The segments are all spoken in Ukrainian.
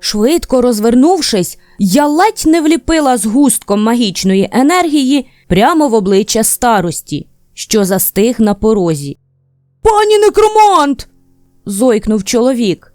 Швидко розвернувшись, я ледь не вліпила з густком магічної енергії прямо в обличчя старості, що застиг на порозі. Пані некромант. зойкнув чоловік.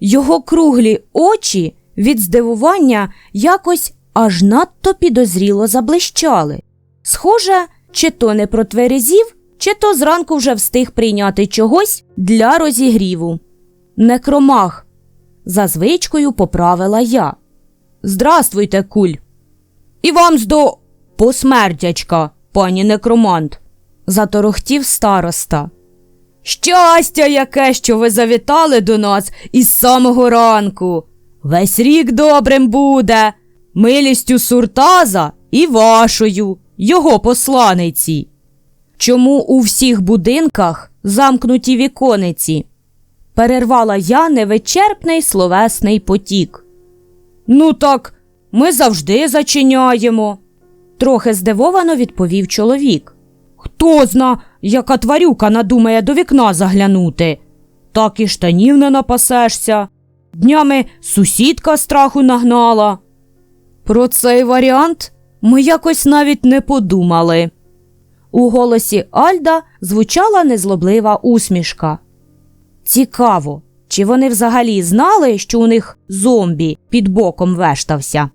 Його круглі очі від здивування якось аж надто підозріло заблищали. Схоже, чи то не протверезів, чи то зранку вже встиг прийняти чогось для розігріву. Некромах, за звичкою поправила я. Здравствуйте, куль. І вам здо посмертячка, пані некромант, заторохтів староста. Щастя, яке, що ви завітали до нас із самого ранку. Весь рік добрим буде, милістю суртаза і вашою, його посланиці. Чому у всіх будинках замкнуті вікониці? Перервала я невичерпний словесний потік. Ну так, ми завжди зачиняємо, трохи здивовано відповів чоловік. Хто зна, яка тварюка надумає до вікна заглянути. Так і штанів не напасешся. Днями сусідка страху нагнала. Про цей варіант ми якось навіть не подумали. У голосі Альда звучала незлоблива усмішка. Цікаво, чи вони взагалі знали, що у них зомбі під боком вештався?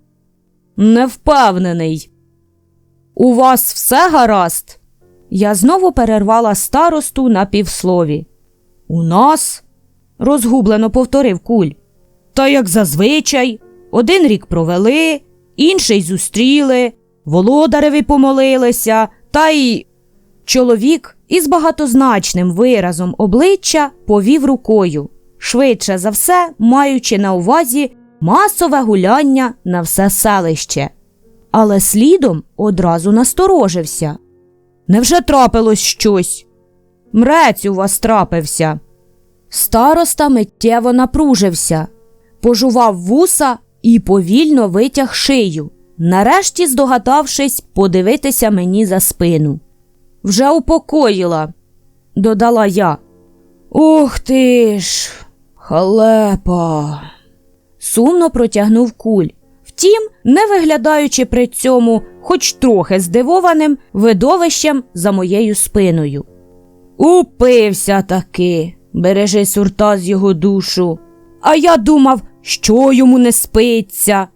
Не впевнений. У вас все гаразд? Я знову перервала старосту на півслові. У нас? розгублено повторив куль. Та як зазвичай, один рік провели, інший зустріли, володареві помолилися, та й. Чоловік із багатозначним виразом обличчя повів рукою, швидше за все, маючи на увазі масове гуляння на все селище. Але слідом одразу насторожився. Невже трапилось щось? Мрець у вас трапився. Староста миттєво напружився, пожував вуса і повільно витяг шию, нарешті здогадавшись подивитися мені за спину. Вже упокоїла, додала я. Ух ти ж, халепа. Сумно протягнув куль. Втім, не виглядаючи при цьому, хоч трохи здивованим видовищем за моєю спиною. Упився таки, бережи сурта з його душу. А я думав, що йому не спиться.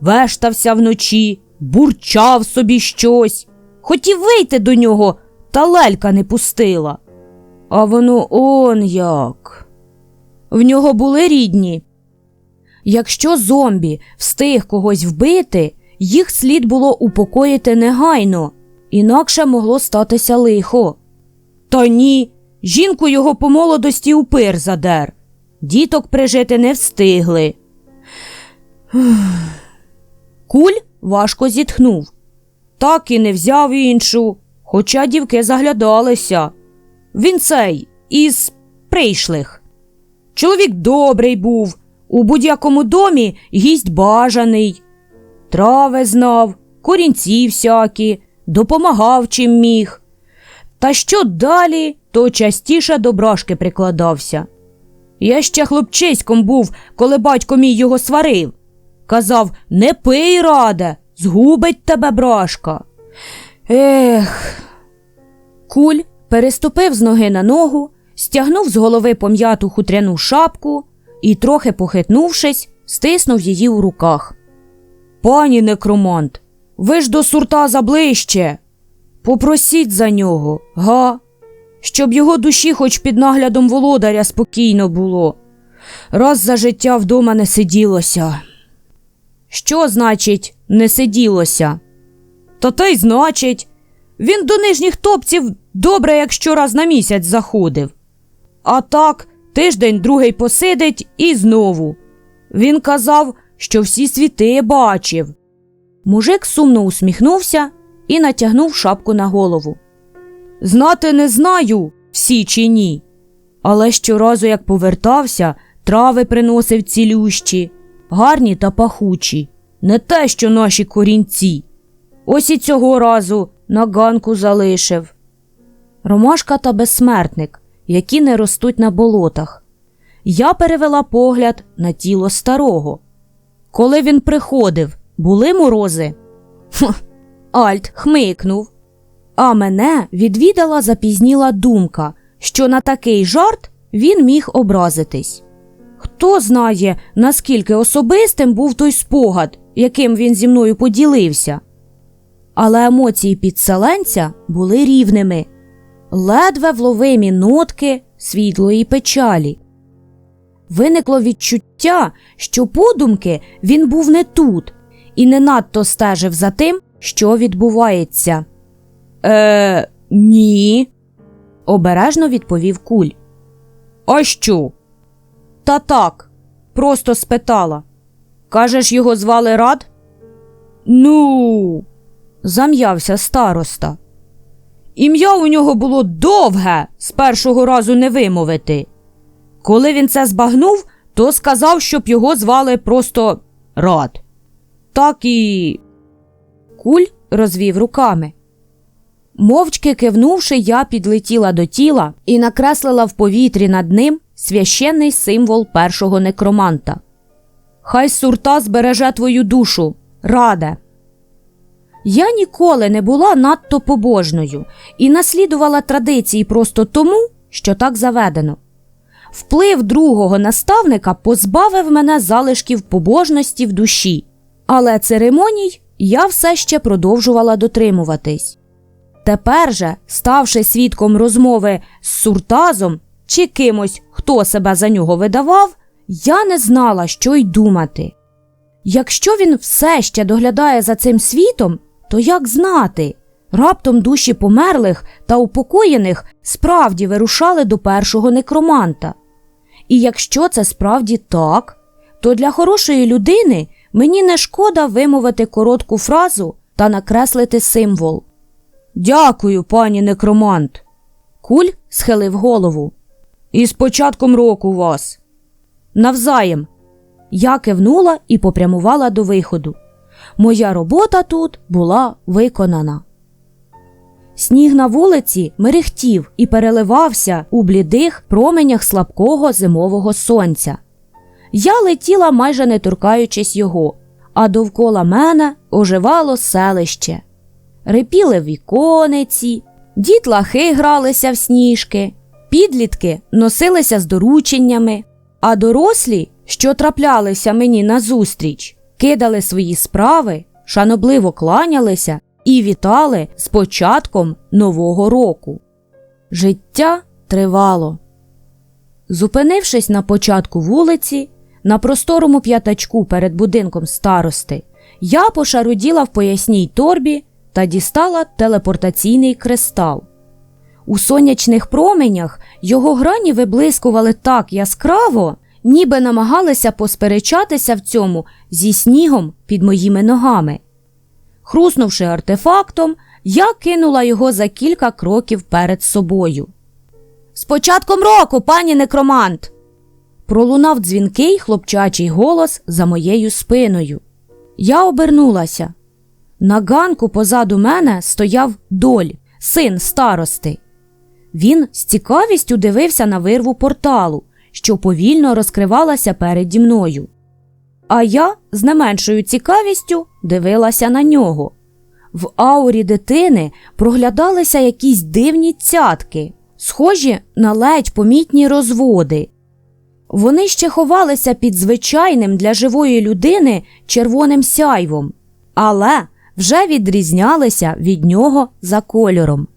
Вештався вночі, бурчав собі щось. Хотів вийти до нього, та лелька не пустила. А воно он як. В нього були рідні. Якщо зомбі встиг когось вбити, їх слід було упокоїти негайно, інакше могло статися лихо. Та ні, жінку його по молодості у пир задер. Діток прижити не встигли. Куль важко зітхнув. Так і не взяв іншу, хоча дівки заглядалися. Він цей із прийшлих. Чоловік добрий був, у будь-якому домі гість бажаний. Трави знав, корінці всякі, допомагав чим міг. Та що далі, то частіше до брашки прикладався. Я ще хлопчиськом був, коли батько мій його сварив. Казав не пий, раде, згубить тебе брашка. Ех. Куль переступив з ноги на ногу, стягнув з голови пом'яту хутряну шапку і, трохи похитнувшись, стиснув її у руках. Пані некромант, ви ж до сурта заближче. Попросіть за нього, га? Щоб його душі хоч під наглядом володаря спокійно було. Раз за життя вдома не сиділося. Що значить, не сиділося? Та те й значить, він до нижніх топців добре, як щораз на місяць заходив. А так, тиждень другий посидить і знову. Він казав, що всі світи бачив. Мужик сумно усміхнувся і натягнув шапку на голову. Знати не знаю, всі чи ні. Але щоразу, як повертався, трави приносив цілющі, гарні та пахучі, не те, що наші корінці. Ось і цього разу на ганку залишив. Ромашка та безсмертник, які не ростуть на болотах. Я перевела погляд на тіло старого. Коли він приходив, були морози? Хм, Альт хмикнув. А мене відвідала запізніла думка, що на такий жарт він міг образитись. Хто знає, наскільки особистим був той спогад, яким він зі мною поділився. Але емоції підселенця були рівними, ледве вловимі нотки світлої печалі. Виникло відчуття, що подумки він був не тут і не надто стежив за тим, що відбувається. Е, ні, обережно відповів куль. А що? Та так, просто спитала. Кажеш, його звали Рад? Ну, зам'явся староста. Ім'я у нього було довге, з першого разу не вимовити. Коли він це збагнув, то сказав, щоб його звали просто Рад. Так і. Куль розвів руками. Мовчки кивнувши, я підлетіла до тіла і накреслила в повітрі над ним священний символ першого некроманта. Хай сурта збереже твою душу, раде. Я ніколи не була надто побожною і наслідувала традиції просто тому, що так заведено. Вплив другого наставника позбавив мене залишків побожності в душі, але церемоній я все ще продовжувала дотримуватись. Тепер же, ставши свідком розмови з суртазом чи кимось, хто себе за нього видавав, я не знала, що й думати. Якщо він все ще доглядає за цим світом, то як знати? Раптом душі померлих та упокоєних справді вирушали до першого некроманта. І якщо це справді так, то для хорошої людини мені не шкода вимовити коротку фразу та накреслити символ. Дякую, пані некромант. Куль схилив голову. І з початком року вас. Навзаєм. Я кивнула і попрямувала до виходу. Моя робота тут була виконана. Сніг на вулиці мерехтів і переливався у блідих променях слабкого зимового сонця. Я летіла, майже не торкаючись його, а довкола мене оживало селище. Рипіли вікониці, дітлахи гралися в сніжки, підлітки носилися з дорученнями, а дорослі, що траплялися мені назустріч, кидали свої справи, шанобливо кланялися і вітали з початком нового року. Життя тривало. Зупинившись на початку вулиці, на просторому п'ятачку перед будинком старости, я пошаруділа в поясній торбі та дістала телепортаційний кристал. У сонячних променях його грані виблискували так яскраво, ніби намагалися посперечатися в цьому зі снігом під моїми ногами. Хруснувши артефактом, я кинула його за кілька кроків перед собою. З початком року, пані некромант. Пролунав дзвінкий хлопчачий голос за моєю спиною. Я обернулася. На ганку позаду мене стояв доль, син старости. Він з цікавістю дивився на вирву порталу, що повільно розкривалася переді мною. А я з не меншою цікавістю дивилася на нього. В аурі дитини проглядалися якісь дивні цятки, схожі на ледь помітні розводи. Вони ще ховалися під звичайним для живої людини червоним сяйвом, але вже відрізнялися від нього за кольором.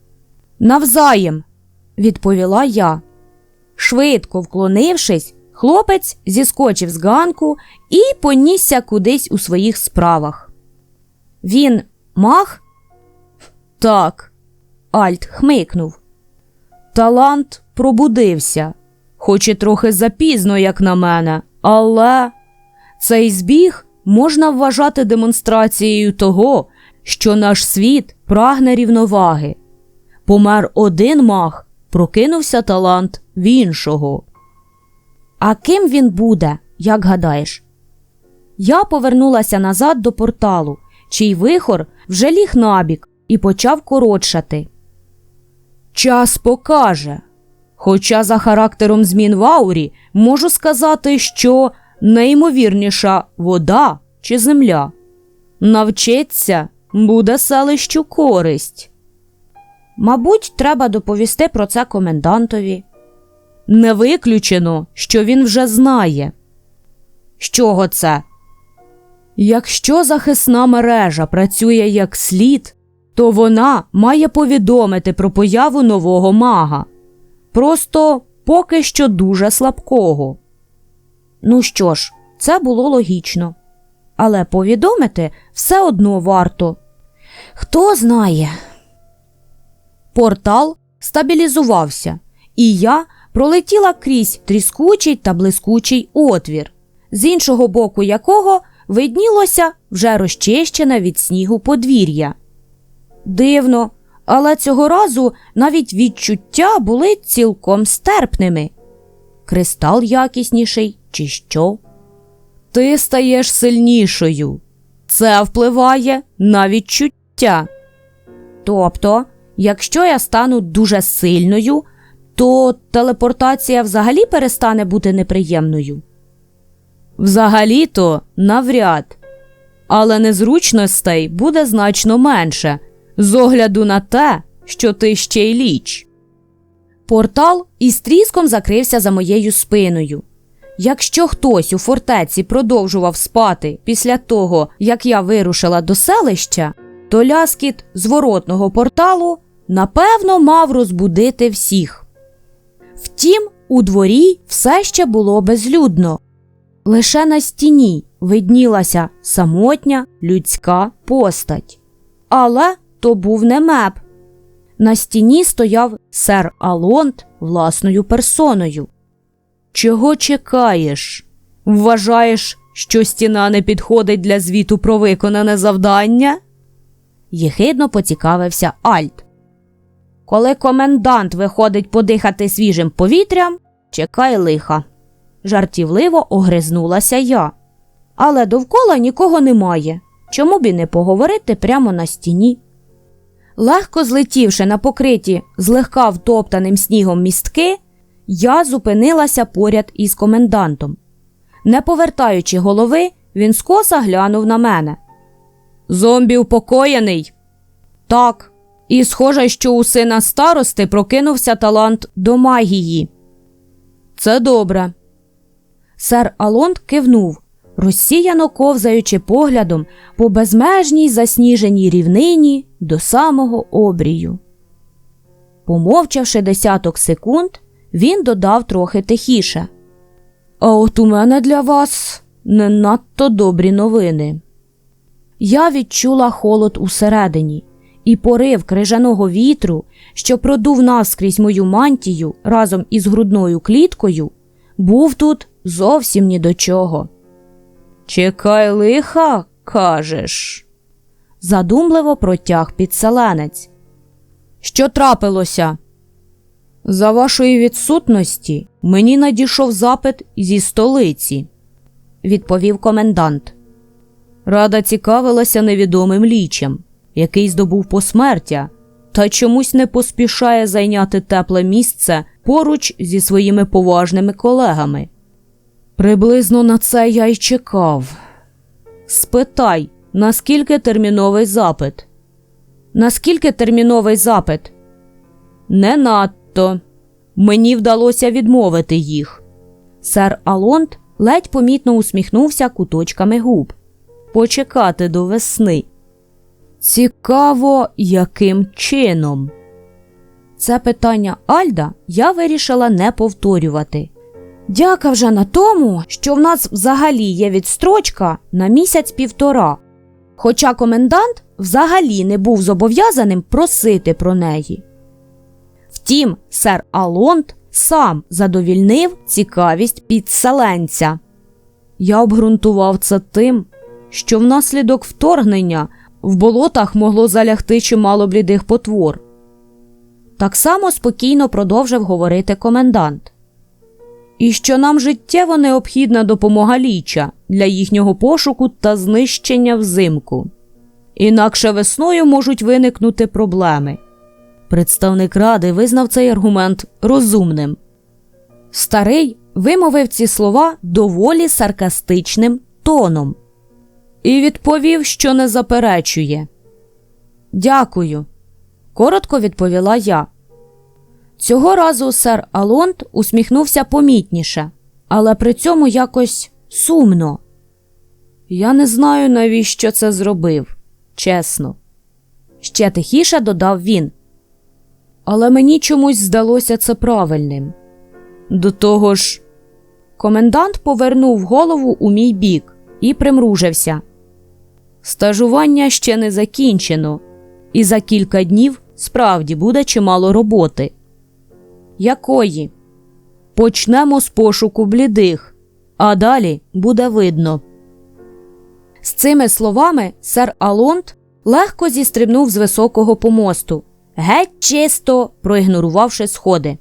Навзаєм, відповіла я. Швидко вклонившись, хлопець зіскочив з ганку і понісся кудись у своїх справах. Він мах? Так, Альт хмикнув. Талант пробудився, хоч і трохи запізно, як на мене, але цей збіг можна вважати демонстрацією того, що наш світ прагне рівноваги. Помер один мах, прокинувся талант в іншого. А ким він буде, як гадаєш? Я повернулася назад до порталу, чий вихор вже ліг набік і почав коротшати. Час покаже. Хоча за характером змін в аурі можу сказати, що найімовірніша вода чи земля. Навчиться буде селищу користь. Мабуть, треба доповісти про це комендантові. Не виключено, що він вже знає. З чого це? Якщо захисна мережа працює як слід, то вона має повідомити про появу нового мага. Просто поки що дуже слабкого. Ну що ж, це було логічно. Але повідомити все одно варто. Хто знає. Портал стабілізувався, і я пролетіла крізь тріскучий та блискучий отвір, з іншого боку якого виднілося вже розчищене від снігу подвір'я. Дивно, але цього разу навіть відчуття були цілком стерпними. Кристал якісніший, чи що? Ти стаєш сильнішою. Це впливає на відчуття. Тобто, якщо я стану дуже сильною, то телепортація взагалі перестане бути неприємною. Взагалі-то навряд. Але незручностей буде значно менше з огляду на те, що ти ще й ліч. Портал із тріском закрився за моєю спиною. Якщо хтось у фортеці продовжував спати після того, як я вирушила до селища, то ляскіт зворотного порталу напевно мав розбудити всіх. Втім, у дворі все ще було безлюдно. Лише на стіні виднілася самотня людська постать. Але то був не меп. На стіні стояв сер Алонт власною персоною. Чого чекаєш? Вважаєш, що стіна не підходить для звіту про виконане завдання? Єхидно поцікавився Альт. Коли комендант виходить подихати свіжим повітрям, чекай лиха. Жартівливо огризнулася я. Але довкола нікого немає. Чому б і не поговорити прямо на стіні? Легко злетівши на покриті злегка втоптаним снігом містки, я зупинилася поряд із комендантом. Не повертаючи голови, він скоса глянув на мене. Зомбі упокоєний? Так. І схоже, що у сина старости прокинувся талант до магії. Це добре. Сер Алонт кивнув, розсіяно ковзаючи поглядом по безмежній засніженій рівнині до самого обрію. Помовчавши десяток секунд, він додав трохи тихіше. А от у мене для вас не надто добрі новини. Я відчула холод усередині, і порив крижаного вітру, що продув навскрізь мою мантію разом із грудною кліткою, був тут зовсім ні до чого. Чекай лиха, кажеш, задумливо протяг підселенець. Що трапилося? За вашої відсутності мені надійшов запит зі столиці, відповів комендант. Рада цікавилася невідомим лічем, який здобув посмертя, та чомусь не поспішає зайняти тепле місце поруч зі своїми поважними колегами. Приблизно на це я й чекав. Спитай, наскільки терміновий запит? Наскільки терміновий запит? Не надто. Мені вдалося відмовити їх. Сер Алонт ледь помітно усміхнувся куточками губ. Почекати до весни. Цікаво, яким чином. Це питання Альда я вирішила не повторювати. Дяка вже на тому, що в нас взагалі є відстрочка на місяць півтора, хоча комендант взагалі не був зобов'язаним просити про неї. Втім, сер Алонт сам задовільнив цікавість підселенця. Я обґрунтував це тим, що внаслідок вторгнення в болотах могло залягти чимало блідих потвор. Так само спокійно продовжив говорити комендант. І що нам життєво необхідна допомога ліча для їхнього пошуку та знищення взимку. Інакше весною можуть виникнути проблеми. Представник ради визнав цей аргумент розумним. Старий вимовив ці слова доволі саркастичним тоном. І відповів, що не заперечує. Дякую, коротко відповіла я. Цього разу сер Алонт усміхнувся помітніше, але при цьому якось сумно. Я не знаю, навіщо це зробив, чесно. Ще тихіше додав він. Але мені чомусь здалося це правильним. До того ж, комендант повернув голову у мій бік і примружився. Стажування ще не закінчено, і за кілька днів справді буде чимало роботи. Якої? Почнемо з пошуку блідих, а далі буде видно. З цими словами сер Алонт легко зістрибнув з високого помосту, геть чисто проігнорувавши сходи.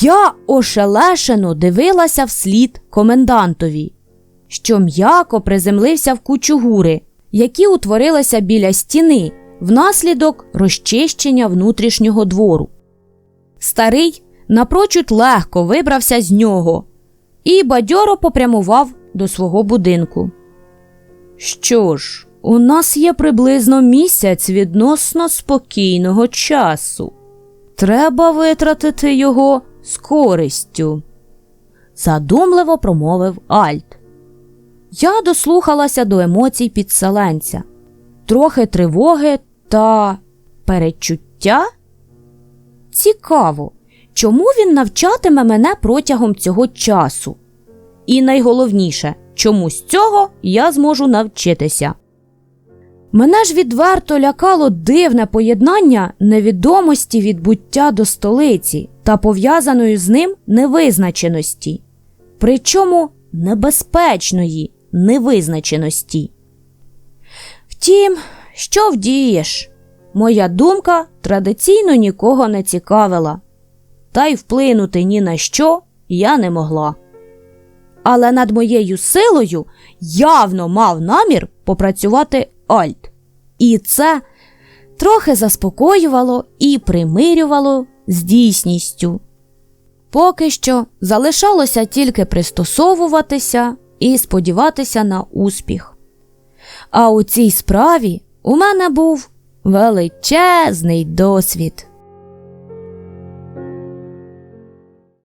Я ошелешено дивилася вслід комендантові, що м'яко приземлився в кучу гури, які утворилися біля стіни внаслідок розчищення внутрішнього двору. Старий напрочуд легко вибрався з нього і бадьоро попрямував до свого будинку. Що ж, у нас є приблизно місяць відносно спокійного часу. Треба витратити його з користю, задумливо промовив Альт. Я дослухалася до емоцій підселенця, трохи тривоги та перечуття. Цікаво, чому він навчатиме мене протягом цього часу? І найголовніше, чому з цього я зможу навчитися. Мене ж відверто лякало дивне поєднання невідомості відбуття до столиці та пов'язаної з ним невизначеності, причому небезпечної невизначеності. Втім, що вдієш? Моя думка традиційно нікого не цікавила, та й вплинути ні на що я не могла. Але над моєю силою явно мав намір попрацювати Альт. І це трохи заспокоювало і примирювало з дійсністю. Поки що залишалося тільки пристосовуватися і сподіватися на успіх. А у цій справі у мене був величезний досвід.